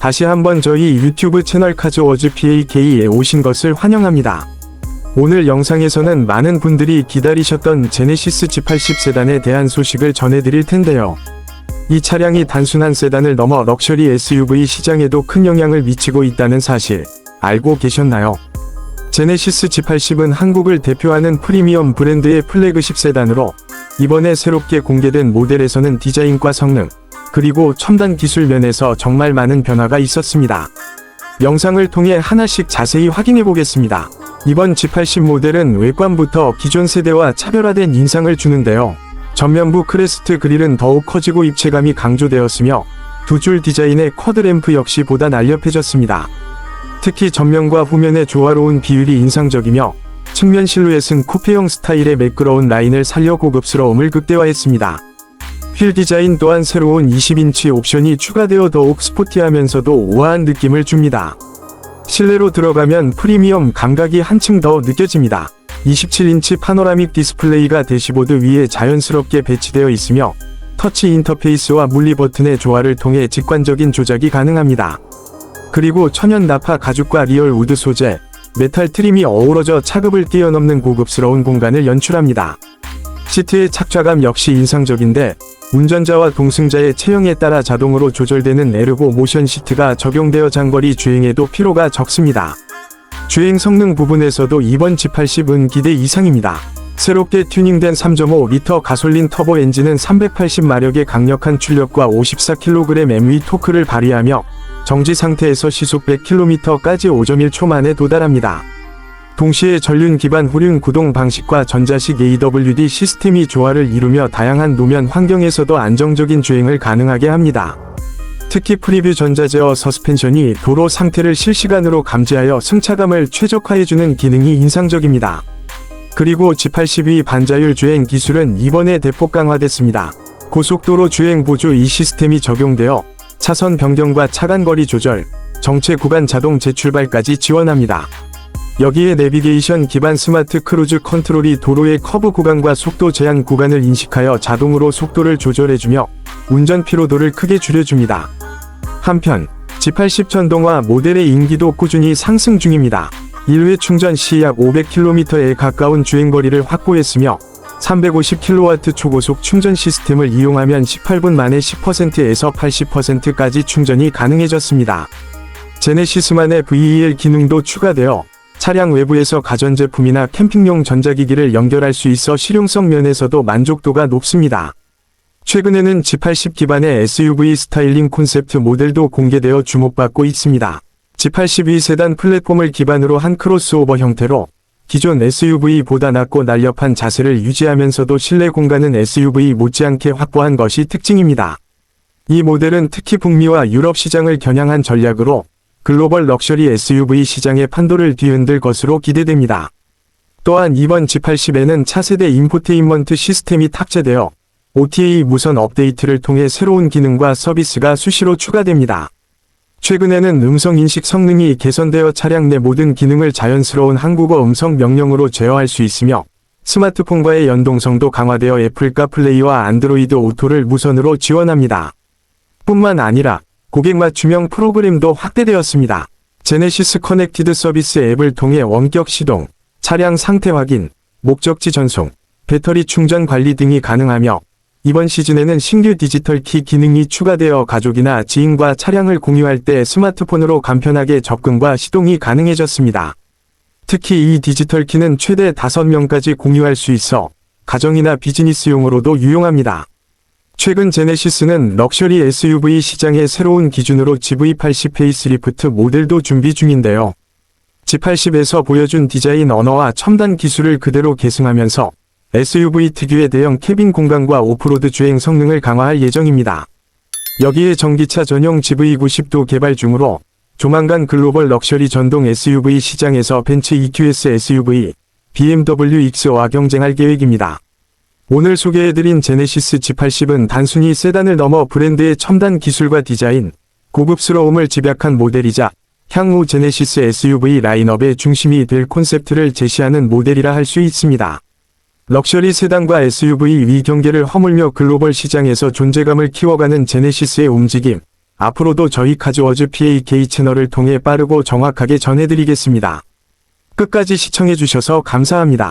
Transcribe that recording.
다시 한번 저희 유튜브 채널 카즈워즈 PAK에 오신 것을 환영합니다. 오늘 영상에서는 많은 분들이 기다리셨던 제네시스 G80 세단에 대한 소식을 전해드릴 텐데요. 이 차량이 단순한 세단을 넘어 럭셔리 SUV 시장에도 큰 영향을 미치고 있다는 사실 알고 계셨나요? 제네시스 G80은 한국을 대표하는 프리미엄 브랜드의 플래그십 세단으로 이번에 새롭게 공개된 모델에서는 디자인과 성능, 그리고 첨단 기술 면에서 정말 많은 변화가 있었습니다. 영상을 통해 하나씩 자세히 확인해 보겠습니다. 이번 G80 모델은 외관부터 기존 세대와 차별화된 인상을 주는데요. 전면부 크레스트 그릴은 더욱 커지고 입체감이 강조되었으며 두 줄 디자인의 쿼드램프 역시 보다 날렵해졌습니다. 특히 전면과 후면의 조화로운 비율이 인상적이며 측면 실루엣은 쿠페형 스타일의 매끄러운 라인을 살려 고급스러움을 극대화했습니다. 휠 디자인 또한 새로운 20인치 옵션이 추가되어 더욱 스포티하면서도 우아한 느낌을 줍니다. 실내로 들어가면 프리미엄 감각이 한층 더 느껴집니다. 27인치 파노라믹 디스플레이가 대시보드 위에 자연스럽게 배치되어 있으며 터치 인터페이스와 물리 버튼의 조화를 통해 직관적인 조작이 가능합니다. 그리고 천연 나파 가죽과 리얼 우드 소재, 메탈 트림이 어우러져 차급을 뛰어넘는 고급스러운 공간을 연출합니다. 시트의 착좌감 역시 인상적인데 운전자와 동승자의 체형에 따라 자동으로 조절되는 에르고 모션 시트가 적용되어 장거리 주행에도 피로가 적습니다. 주행 성능 부분에서도 이번 G80은 기대 이상입니다. 새롭게 튜닝된 3.5L 가솔린 터보 엔진은 380마력의 강력한 출력과 54kg MV 토크를 발휘하며 정지 상태에서 시속 100km까지 5.1초 만에 도달합니다. 동시에 전륜 기반 후륜 구동 방식과 전자식 AWD 시스템이 조화를 이루며 다양한 노면 환경에서도 안정적인 주행을 가능하게 합니다. 특히 프리뷰 전자제어 서스펜션이 도로 상태를 실시간으로 감지하여 승차감을 최적화해주는 기능이 인상적입니다. 그리고 G82 반자율 주행 기술은 이번에 대폭 강화됐습니다. 고속도로 주행 보조 이 시스템이 적용되어 차선 변경과 차간 거리 조절, 정체 구간 자동 재출발까지 지원합니다. 여기에 내비게이션 기반 스마트 크루즈 컨트롤이 도로의 커브 구간과 속도 제한 구간을 인식하여 자동으로 속도를 조절해주며 운전 피로도를 크게 줄여줍니다. 한편 G80 전동화 모델의 인기도 꾸준히 상승 중입니다. 1회 충전 시 약 500km에 가까운 주행거리를 확보했으며 350kW 초고속 충전 시스템을 이용하면 18분 만에 10%에서 80%까지 충전이 가능해졌습니다. 제네시스만의 VEL 기능도 추가되어 차량 외부에서 가전제품이나 캠핑용 전자기기를 연결할 수 있어 실용성 면에서도 만족도가 높습니다. 최근에는 G80 기반의 SUV 스타일링 콘셉트 모델도 공개되어 주목받고 있습니다. G82 세단 플랫폼을 기반으로 한 크로스오버 형태로 기존 SUV보다 낮고 날렵한 자세를 유지하면서도 실내 공간은 SUV 못지않게 확보한 것이 특징입니다. 이 모델은 특히 북미와 유럽 시장을 겨냥한 전략으로 글로벌 럭셔리 SUV 시장의 판도를 뒤흔들 것으로 기대됩니다. 또한 이번 G80에는 차세대 인포테인먼트 시스템이 탑재되어 OTA 무선 업데이트를 통해 새로운 기능과 서비스가 수시로 추가됩니다. 최근에는 음성 인식 성능이 개선되어 차량 내 모든 기능을 자연스러운 한국어 음성 명령으로 제어할 수 있으며 스마트폰과의 연동성도 강화되어 애플 카 플레이와 안드로이드 오토를 무선으로 지원합니다. 뿐만 아니라 고객 맞춤형 프로그램도 확대되었습니다. 제네시스 커넥티드 서비스 앱을 통해 원격 시동, 차량 상태 확인, 목적지 전송, 배터리 충전 관리 등이 가능하며 이번 시즌에는 신규 디지털 키 기능이 추가되어 가족이나 지인과 차량을 공유할 때 스마트폰으로 간편하게 접근과 시동이 가능해졌습니다. 특히 이 디지털 키는 최대 5명까지 공유할 수 있어 가정이나 비즈니스용으로도 유용합니다. 최근 제네시스는 럭셔리 SUV 시장의 새로운 기준으로 GV80 페이스리프트 모델도 준비 중인데요. G80에서 보여준 디자인 언어와 첨단 기술을 그대로 계승하면서 SUV 특유의 대형 캐빈 공간과 오프로드 주행 성능을 강화할 예정입니다. 여기에 전기차 전용 GV90도 개발 중으로 조만간 글로벌 럭셔리 전동 SUV 시장에서 벤츠 EQS SUV, BMW X와 경쟁할 계획입니다. 오늘 소개해드린 제네시스 G80은 단순히 세단을 넘어 브랜드의 첨단 기술과 디자인, 고급스러움을 집약한 모델이자 향후 제네시스 SUV 라인업의 중심이 될 콘셉트를 제시하는 모델이라 할 수 있습니다. 럭셔리 세단과 SUV 위 경계를 허물며 글로벌 시장에서 존재감을 키워가는 제네시스의 움직임, 앞으로도 저희 카즈워즈 PAK 채널을 통해 빠르고 정확하게 전해드리겠습니다. 끝까지 시청해주셔서 감사합니다.